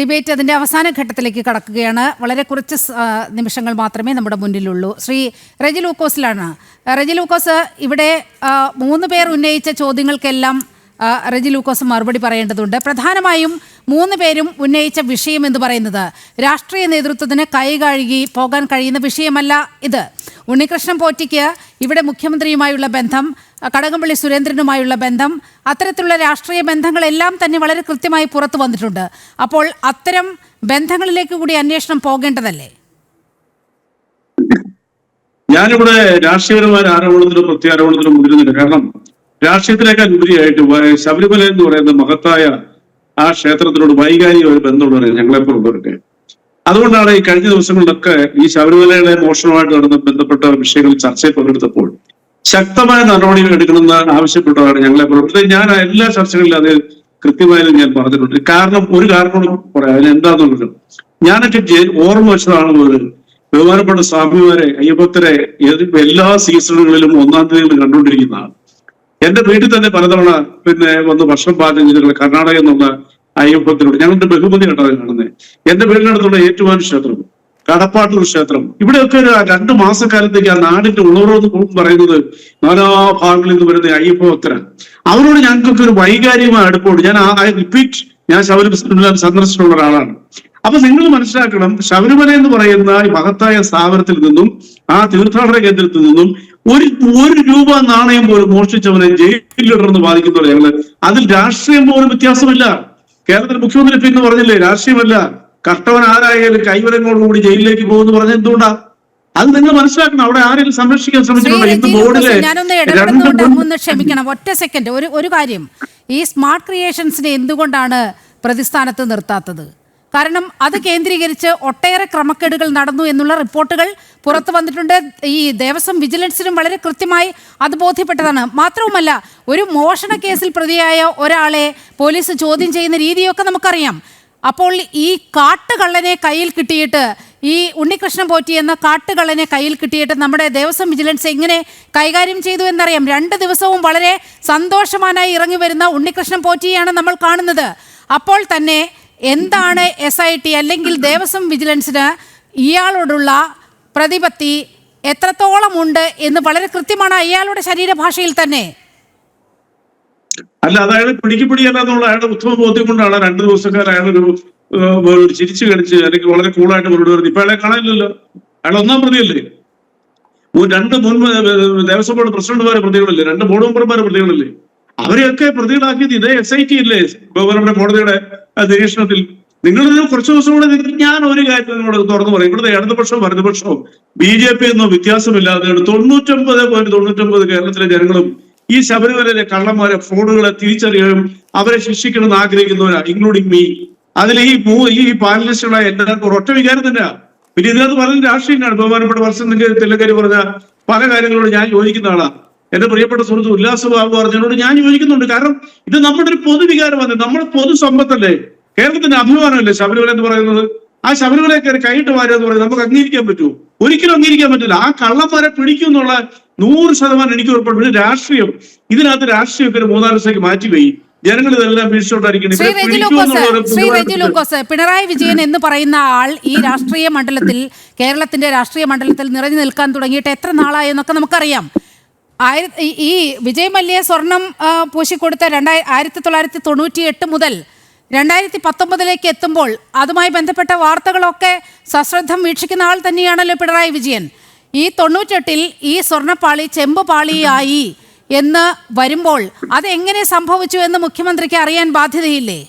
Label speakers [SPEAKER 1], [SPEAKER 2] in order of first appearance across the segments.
[SPEAKER 1] Debate അതിന്റെ അവസാന ഘട്ടത്തിലേക്ക് കടക്കുകയാണ്. വളരെ കുറച്ച് നിമിഷങ്ങൾ മാത്രമേ നമ്മുടെ മുന്നിലുള്ളൂ. ശ്രീ റെജി ലൂക്കോസിലാണ്. റെജി ലൂക്കോസ് ഇവിടെ മൂന്ന് പേർ ഉന്നയിച്ച ചോദ്യങ്ങൾക്കെല്ലാം റെജി ലൂക്കോസ് മറുപടി പറയേണ്ടതുണ്ട്. പ്രധാനമായും മൂന്ന് പേരും ഉന്നയിച്ച വിഷയം എന്ന് പറയുന്നത് രാഷ്ട്രീയ നേതൃത്വത്തിന് കൈകഴുകി പോകാൻ കഴിയുന്ന വിഷയമല്ല ഇത്. ഉണ്ണികൃഷ്ണൻ പോറ്റിക്ക് ഇവിടെ മുഖ്യമന്ത്രിയുമായുള്ള ബന്ധം കടകംപള്ളി സുരേന്ദ്രനുമായുള്ള ബന്ധം അത്തരത്തിലുള്ള രാഷ്ട്രീയ ബന്ധങ്ങളെല്ലാം തന്നെ വളരെ കൃത്യമായി പുറത്തു വന്നിട്ടുണ്ട്. അപ്പോൾ അത്തരം ബന്ധങ്ങളിലേക്ക് കൂടി അന്വേഷണം പോകേണ്ടതല്ലേ?
[SPEAKER 2] ഞാനിവിടെ രാഷ്ട്രീയപരമായ ആരോപണത്തിലും പ്രത്യാരോപണത്തിലും മുതിരുന്നില്ല. കാരണം രാഷ്ട്രീയത്തിനേക്കാൾ ഉപരിയായിട്ട് ശബരിമല എന്ന് പറയുന്ന മഹത്തായ ആ ക്ഷേത്രത്തിനോട് വൈകാരിക വൈകാരികമായ ബന്ധമുള്ളവരെ ഞങ്ങളെപ്പോലുള്ളവർക്ക് അതുകൊണ്ടാണ് ഈ കഴിഞ്ഞ ദിവസങ്ങളിലൊക്കെ ഈ ശബരിമലയുടെ മോഷണമായിട്ട് നടന്ന ബന്ധപ്പെട്ട വിഷയങ്ങൾ ചർച്ചയിൽ പങ്കെടുത്തപ്പോൾ ശക്തമായ നടപടികൾ എടുക്കണമെന്ന് ആവശ്യപ്പെട്ടതാണ് ഞങ്ങളെ പ്രവർത്തനം ഞാൻ എല്ലാ ചർച്ചകളിലും അത് കൃത്യമായാലും ഞാൻ പറഞ്ഞിട്ടുണ്ട്. കാരണം ഒരു കാരണം പറയാം. അതിന് എന്താന്നുള്ളത്? ഞാനൊക്കെ ഓർമ്മ വെച്ചതാണ് പോലും ബഹുമാനപ്പെട്ട സ്വാമിമാരെ അയ്യപ്പത്തരെ എല്ലാ സീസണുകളിലും ഒന്നാം തീയതികൾ കണ്ടുകൊണ്ടിരിക്കുന്നതാണ്. എന്റെ വീട്ടിൽ തന്നെ പലതവണ പിന്നെ വന്ന് ഭക്ഷണം പാചകം ചെയ്തിട്ടുള്ള കർണാടക എന്നുള്ള അയ്യപ്പത്തിനോട് ഞങ്ങളുടെ ബഹുമതി കണ്ടത് കാണുന്നത് എന്റെ വീടിനടുത്തുള്ള ഏറ്റുമാൻ ക്ഷേത്രം. കടപ്പാട്ടൂർ ക്ഷേത്രം. ഇവിടെയൊക്കെ ഒരു രണ്ട് മാസക്കാലത്തേക്ക് ആ നാടിന്റെ ഉണർവെന്ന് പറയുന്നത് നാലാ ഭാഗങ്ങളിൽ നിന്ന് വരുന്ന അയ്യപ്പ അവരോട് ഞങ്ങൾക്കൊക്കെ ഒരു വൈകാരികമായ അടുപ്പമുണ്ട്. ഞാൻ ഐ റിപ്പീറ്റ് ഞാൻ ശബരിമല സന്ദർശിച്ചിട്ടുള്ള ഒരാളാണ്. അപ്പൊ നിങ്ങൾ മനസ്സിലാക്കണം ശബരിമല എന്ന് പറയുന്ന ഈ മഹത്തായ സ്ഥാപനത്തിൽ നിന്നും ആ തീർത്ഥാടന കേന്ദ്രത്തിൽ നിന്നും ഒരു ഒരു രൂപ നാണയം പോലും മോഷ്ടിച്ചവനെ ജയിലിലിടർന്ന് ബാധിക്കുന്നവരെ ഞങ്ങൾ. അതിൽ രാഷ്ട്രീയം പോലും വ്യത്യാസമില്ല. കേരളത്തിൽ മുഖ്യമന്ത്രി പിന്നെ പറഞ്ഞില്ലേ? രാഷ്ട്രീയമല്ല. കർത്തവൻ ആരായാലും കൈവരങ്ങളോടുകൂടി ജയിലിലേക്ക് പോകുന്നു പറഞ്ഞ എന്തുകൊണ്ടാ? അത് നിങ്ങൾ മനസ്സിലാക്കണം. അവിടെ ആരെങ്കിലും സംരക്ഷിക്കാൻ
[SPEAKER 1] ശ്രീ
[SPEAKER 2] ശ്രമിച്ചിട്ടുണ്ടോ ഇന്ന് ബോർഡിലെ
[SPEAKER 1] ക്ഷമിക്കണം. ഒറ്റ സെക്കൻഡ്. ഒരു ഒരു കാര്യം. ഈ സ്മാർട്ട് ക്രിയേഷൻസിനെ എന്തുകൊണ്ടാണ് പ്രതിസ്ഥാനത്ത് നിർത്താത്തത്? കാരണം അത് കേന്ദ്രീകരിച്ച് ഒട്ടേറെ ക്രമക്കേടുകൾ നടന്നു എന്നുള്ള റിപ്പോർട്ടുകൾ പുറത്തു വന്നിട്ടുണ്ട്. ഈ ദേവസ്വം വിജിലൻസിനും വളരെ കൃത്യമായി അത് ബോധ്യപ്പെട്ടതാണ്. മാത്രവുമല്ല ഒരു മോഷണ കേസിൽ പ്രതിയായ ഒരാളെ പോലീസ് ചോദ്യം ചെയ്യുന്ന രീതിയൊക്കെ നമുക്കറിയാം. അപ്പോൾ ഈ കാട്ടുകള്ളനെ കയ്യിൽ കിട്ടിയിട്ട് ഈ ഉണ്ണികൃഷ്ണൻ പോറ്റി എന്ന കാട്ടുകള്ളനെ കയ്യിൽ കിട്ടിയിട്ട് നമ്മുടെ ദേവസ്വം വിജിലൻസ് എങ്ങനെ കൈകാര്യം ചെയ്തു എന്നറിയാം. രണ്ട് ദിവസവും വളരെ സന്തോഷവാനായി ഇറങ്ങി വരുന്ന ഉണ്ണികൃഷ്ണൻ പോറ്റിയാണ് നമ്മൾ കാണുന്നത്. അപ്പോൾ തന്നെ എന്താണ് എസ് ഐ ടി അല്ലെങ്കിൽ ദേവസ്വം വിജിലൻസിന് ഇയാളോടുള്ള പ്രതിപത്തി എത്രത്തോളം ഉണ്ട് എന്ന് വളരെ കൃത്യമാണ് അയാളുടെ ശരീരഭാഷയിൽ തന്നെ.
[SPEAKER 2] അല്ല അതായത് പിടിക്കപ്പിടിയല്ല എന്നുള്ള അയാളുടെ ഉത്തമ ബോധ്യം കൊണ്ടാണ് രണ്ടു ദിവസക്കാർ അയാളൊരു ഒരു ചിരിച്ചു കളിച്ച് അല്ലെങ്കിൽ വളരെ കൂളായിട്ട് മറുപടി പറഞ്ഞു ഇപ്പൊ അയാളെ കാണാനില്ലല്ലോ. അയാൾ ഒന്നാം പ്രതിയല്ലേ? രണ്ട് മുൻ ദേവസ്വം ബോർഡ് പ്രസിഡന്റുമാരെ പ്രതികളല്ലേ? രണ്ട് ബോർഡ് മെമ്പർമാരെ പ്രതികളല്ലേ? അവരെയൊക്കെ പ്രതികളാക്കിയത് ഇതേ എസ് ഐ ടി ഇല്ലേ? ഗവർണറുടെ കോടതിയുടെ നിരീക്ഷണത്തിൽ. നിങ്ങളിത് കുറച്ച് ദിവസം കൂടെ ഞാൻ ഒരു കാര്യം നിങ്ങളോട് തുറന്നു പറയും. ഇവിടുത്തെ ഇടതുപക്ഷവും വലതുപക്ഷവും ബി ജെ പി എന്നോ വ്യത്യാസമില്ലാതെ തൊണ്ണൂറ്റൊമ്പത് പോയിന്റ് തൊണ്ണൂറ്റൊമ്പത് കേരളത്തിലെ ജനങ്ങളും ഈ ശബരിമലയിലെ കള്ളന്മാരെ ഫ്രോഡുകളെ തിരിച്ചറിയാനും അവരെ ശിക്ഷിക്കണമെന്ന് ആഗ്രഹിക്കുന്നവരാ ഇൻക്ലൂഡിങ് മീ അതിൽ ഈ മൂ ഈ പാനലിസ്റ്റുകളായ എല്ലാവർക്കും ഒരൊറ്റ വികാരം തന്നെയാ. പിന്നെ ഇതിനകത്ത് പറഞ്ഞ രാഷ്ട്രീയമാണ് ബഹുമാനപ്പെട്ട വർഷം നിങ്ങൾ തെല്ലങ്കരി പറഞ്ഞ പല കാര്യങ്ങളോട് ഞാൻ യോജിക്കുന്ന ആളാ. എന്റെ പ്രിയപ്പെട്ട സുഹൃത്ത് ഉല്ലാസബാബു പറഞ്ഞതിനോട് ഞാൻ യോജിക്കുന്നുണ്ട്. കാരണം ഇത് നമ്മുടെ ഒരു പൊതുവികാരം പൊതുവികാരമാണ്. നമ്മുടെ പൊതു സമ്പത്തല്ലേ കേരളത്തിന്റെ അഭിമാനമല്ലേ ശബരിമല എന്ന് പറയുന്നത്? ആ ശബരിമലയെ കയറി കൈയിട്ട് വാരുക എന്ന് പറയുന്നത് നമുക്ക് അംഗീകരിക്കാൻ പറ്റുമോ? ഒരിക്കലും അംഗീകരിക്കാൻ പറ്റില്ല ആ കള്ളന്മാരെ പിടിക്കും എന്നുള്ള നൂറ് ശതമാനം എനിക്ക് ഉറപ്പുണ്ട്. പിന്നെ രാഷ്ട്രീയം. ഇതിനകത്ത് രാഷ്ട്രീയമൊക്കെ ഒരു മൂന്നാൽ ദിവസത്തേക്ക് മാറ്റിവെയി ജനങ്ങൾ ഇതെല്ലാം വീഴ്ചോട്ടായിരിക്കണം
[SPEAKER 1] പിണറായി വിജയൻ എന്ന് പറയുന്ന ആൾ ഈ രാഷ്ട്രീയ മണ്ഡലത്തിൽ കേരളത്തിന്റെ രാഷ്ട്രീയ മണ്ഡലത്തിൽ നിറഞ്ഞു നിൽക്കാൻ തുടങ്ങിയിട്ട് എത്ര നാളായി എന്നൊക്കെ നമുക്കറിയാം. ആയിരത്തി ഈ- വിജയ് മല്യ സ്വർണം പൂശിക്കൊടുത്ത രണ്ടായി ആയിരത്തി തൊള്ളായിരത്തി തൊണ്ണൂറ്റി എട്ട് മുതൽ രണ്ടായിരത്തി പത്തൊമ്പതിലേക്ക് എത്തുമ്പോൾ അതുമായി ബന്ധപ്പെട്ട വാർത്തകളൊക്കെ സശ്രദ്ധം വീക്ഷിക്കുന്ന ആൾ തന്നെയാണല്ലോ പിണറായി വിജയൻ. ഈ തൊണ്ണൂറ്റെട്ടിൽ ഈ സ്വർണപ്പാളി ചെമ്പ് പാളിയായി എന്ന് വരുമ്പോൾ അതെങ്ങനെ സംഭവിച്ചു എന്ന് മുഖ്യമന്ത്രിക്ക് അറിയാൻ ബാധ്യതയില്ലേ?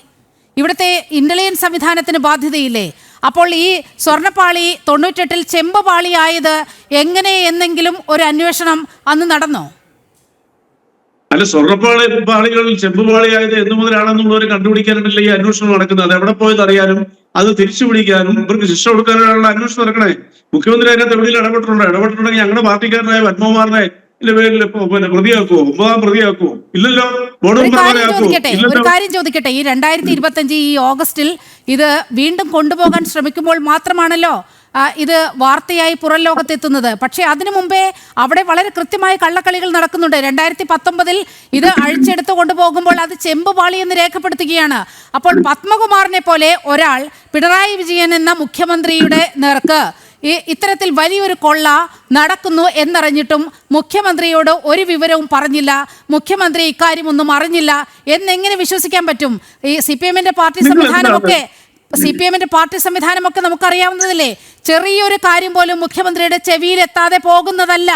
[SPEAKER 1] ഇവിടുത്തെ ഇന്റലിജൻസ് സംവിധാനത്തിന് ബാധ്യതയില്ലേ? അപ്പോൾ ഈ സ്വർണപ്പാളി തൊണ്ണൂറ്റെട്ടിൽ ചെമ്പ് പാളിയായത് എങ്ങനെ എന്നെങ്കിലും ഒരു അന്വേഷണം അന്ന് നടന്നോ?
[SPEAKER 2] അല്ല സ്വർണപ്പാളി പാളികളിൽ ചെമ്പുപാളിയായത് എന്നു മുതലാണെന്നുള്ളവർ കണ്ടുപിടിക്കാനായിട്ടല്ല ഈ അന്വേഷണം നടക്കുന്നത്? അത് എവിടെ പോയത് അറിയാനും അത് തിരിച്ചു പിടിക്കാനും ഇവർക്ക് ശിക്ഷ കൊടുക്കാനുള്ള അന്വേഷണം നടക്കണേ. മുഖ്യമന്ത്രി അതിനകത്ത് എവിടെയും ഇടപെട്ടിട്ടുണ്ടോ? ഇടപെട്ടിട്ടുണ്ടെങ്കിൽ ഞങ്ങളുടെ പാർട്ടിക്കാരനായ പത്മകുമാറിനെ ഇതിന്റെ പേരിൽ ഇപ്പൊ പിന്നെ പ്രതിയാക്കുവോ ഒമ്പതാം പ്രതിയാക്കുവോ ഇല്ലല്ലോ.
[SPEAKER 1] ഒരു കാര്യം ചോദിക്കട്ടെ ഒരു കാര്യം ചോദിക്കട്ടെ. ഈ രണ്ടായിരത്തി ഇരുപത്തി അഞ്ച് ഈ ഓഗസ്റ്റിൽ ഇത് വീണ്ടും കൊണ്ടുപോകാൻ ശ്രമിക്കുമ്പോൾ മാത്രമാണല്ലോ ഇത് വാർത്തയായി പുറം ലോകത്തെത്തുന്നത്. പക്ഷേ അതിനു മുമ്പേ അവിടെ വളരെ കൃത്യമായ കള്ളക്കളികൾ നടക്കുന്നുണ്ട്. രണ്ടായിരത്തി പത്തൊമ്പതിൽ ഇത് അഴിച്ചെടുത്ത് കൊണ്ടുപോകുമ്പോൾ അത് ചെമ്പ് പാളി എന്ന് രേഖപ്പെടുത്തുകയാണ്. അപ്പോൾ പത്മകുമാറിനെ പോലെ ഒരാൾ പിണറായി വിജയൻ എന്ന മുഖ്യമന്ത്രിയുടെ നേർക്ക് ഈ ഇത്തരത്തിൽ വലിയൊരു കൊള്ള നടക്കുന്നു എന്നറിഞ്ഞിട്ടും മുഖ്യമന്ത്രിയോട് ഒരു വിവരവും പറഞ്ഞില്ല. മുഖ്യമന്ത്രി ഇക്കാര്യമൊന്നും അറിഞ്ഞില്ല. എന്നെങ്ങനെ വിശ്വസിക്കാൻ പറ്റും? ഈ സി പി എമ്മിന്റെ പാർട്ടി സംവിധാനമൊക്കെ സി പി എമ്മിന്റെ പാർട്ടി സംവിധാനമൊക്കെ നമുക്കറിയാവുന്നതല്ലേ? ചെറിയൊരു കാര്യം പോലും മുഖ്യമന്ത്രിയുടെ ചെവിയിൽ എത്താതെ പോകുന്നതല്ല.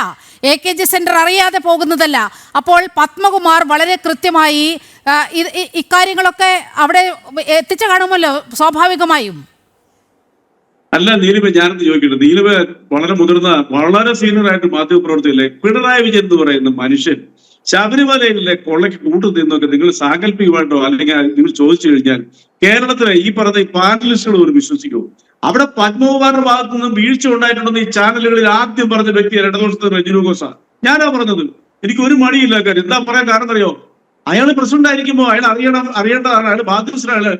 [SPEAKER 1] എ കെ ജി സെന്റർ അറിയാതെ പോകുന്നതല്ല. അപ്പോൾ പത്മകുമാർ വളരെ കൃത്യമായി ഇക്കാര്യങ്ങളൊക്കെ അവിടെ എത്തിച്ചു കാണുമല്ലോ സ്വാഭാവികമായും.
[SPEAKER 2] അല്ല നീലിമ ഞാനെന്ന് ചോദിക്കട്ടെ. നീലിമ വളരെ മുതിർന്ന വളരെ സീനിയർ ആയിട്ട് മാധ്യമപ്രവർത്തകല്ലേ പിണറായി വിജയൻ എന്ന് പറയുന്ന മനുഷ്യൻ ശബരിമലയിലെ കൊള്ളയ്ക്ക് കൂട്ടു നിന്നൊക്കെ നിങ്ങൾ സാങ്കല്പികമായിട്ടോ അല്ലെങ്കിൽ നിങ്ങൾ ചോദിച്ചു കഴിഞ്ഞാൽ കേരളത്തിലെ ഈ പറഞ്ഞ ഈ പാനലിസ്റ്റുകൾ ഒരു വിശ്വസിക്കൂ. അവിടെ പത്മകുമാറിന്റെ ഭാഗത്തു നിന്നും വീഴ്ച ഉണ്ടായിട്ടുണ്ടെന്ന് ഈ ചാനലുകളിൽ ആദ്യം പറഞ്ഞ വ്യക്തി ഇടതുപക്ഷത്തെ രജനു ഘോഷ ഞാനാ പറഞ്ഞത്. എനിക്ക് ഒരു മടിയില്ല കാര്യം. എന്താ പറയാൻ കാരണം അറിയോ അയാൾ പ്രസിഡന്റ് ആയിരിക്കുമ്പോൾ അയാൾ അറിയണം അറിയേണ്ടതാണ്. അയാൾ ബാധ്യസ്ഥനാണ്.